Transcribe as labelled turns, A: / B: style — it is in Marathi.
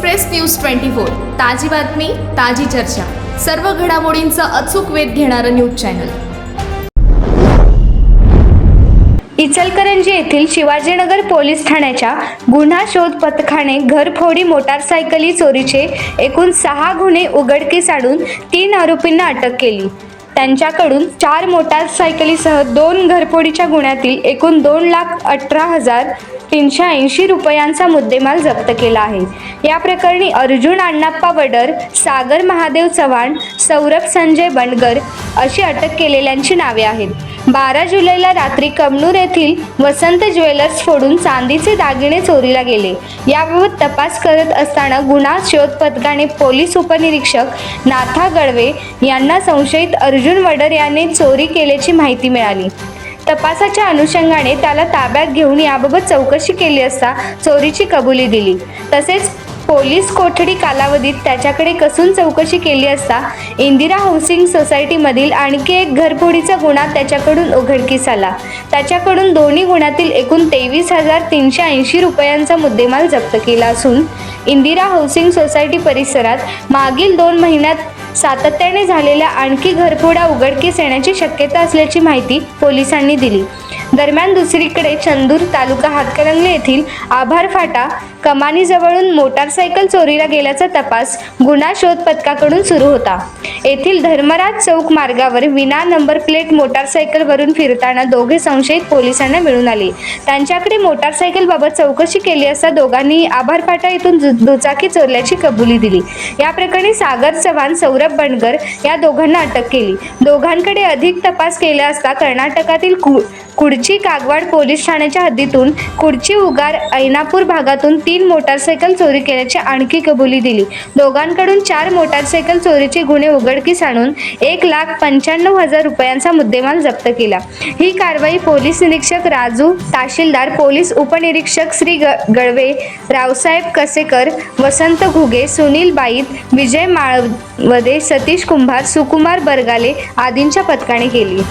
A: Express news twenty four. ताजी बातमी ताजी चर्चा. सर्व घडामोडींचा अचूक वेध घेणारं न्यूज चॅनल.
B: इचलकरंजी येथील शिवाजीनगर पोलीस ठाण्याच्या गुन्हा शोध पथकाने घरफोडी मोटारसायकली चोरीचे एकूण सहा गुन्हे उघडकीस आणून तीन आरोपींना अटक केली. त्यांच्याकडून चार मोटारसायकलीसह दोन घरफोडीच्या गुन्ह्यातील एकूण दोन लाख अठरा हजार तीनशे ऐंशी रुपयांचा मुद्देमाल जप्त केला आहे. या प्रकरणी अर्जुन अण्णाप्पा वडर सागर महादेव चव्हाण सौरभ संजय बंडगर अशी अटक केलेल्यांची नावे आहेत. बारा जुलैला रात्री कमनूर येथील वसंत ज्वेलर्स फोडून चांदीचे दागिने चोरीला गेले. याबाबत तपास करत असताना गुन्हा शोध पथकाने पोलीस उपनिरीक्षक नाथा गडवे यांना संशयित अर्जुन वडर याने चोरी केल्याची माहिती मिळाली. तपासाच्या अनुषंगाने त्याला ताब्यात घेऊन याबाबत चौकशी केली असता चोरीची कबुली दिली. तसेच पोलीस कोठडी कालावधीत त्याच्याकडे कसून चौकशी केली असता इंदिरा हाऊसिंग सोसायटीमधील आणखी एक घरफोडीचा गुन्हा त्याच्याकडून उघडकीस आला. त्याच्याकडून दोन्ही गुन्ह्यातील एकूण तेवीस हजार तीनशे ऐंशी रुपयांचा मुद्देमाल जप्त केला असून इंदिरा हाऊसिंग सोसायटी परिसरात मागील दोन महिन्यात सातत्याने झालेल्या आणखी घरफोडा उघडकीस येण्याची शक्यता असल्याची माहिती पोलिसांनी दिली. दरम्यान दुसरीकडे चंदूर तालुका हातकणंगले येथील आभार फाटा कमानीजवळून मोटारसायकल चोरीला गेल्याचा तपास गुन्हा शोध पथकाकडून सुरू होता. येथील धर्मराज चौक मार्गावर विना नंबर प्लेट मोटारसायकलवरून फिरताना दोघे संशयित पोलिसांना मिळून आले. त्यांच्याकडे मोटारसायकलबाबत चौकशी केली असता दोघांनी आभारफाटा येथून दु- दुचाकी चोरल्याची कबुली दिली. या प्रकरणी सागर चव्हाण सौरभ बंडगर या दोघांना अटक केली. दोघांकडे अधिक तपास केला असता कर्नाटकातील कु कुडची कागवाड पोलीस ठाण्याच्या हद्दीतून कुडची उगार ऐनापूर भागातून तीन मोटारसायकल चोरी केल्याची आणखी कबुली दिली. दोघांकडून चार मोटारसायकल चोरीचे गुन्हे उघडकीस आणून एक लाख पंच्याण्णव हजार रुपयांचा मुद्देमाल जप्त केला. ही कारवाई पोलीस निरीक्षक राजू तहसीलदार पोलीस उपनिरीक्षक श्री ग गळवे रावसाहेब कसेकर वसंत घुगे सुनील बाईत विजय माळवदे सतीश कुंभार सुकुमार बरगाले आदींच्या पथकाने केली.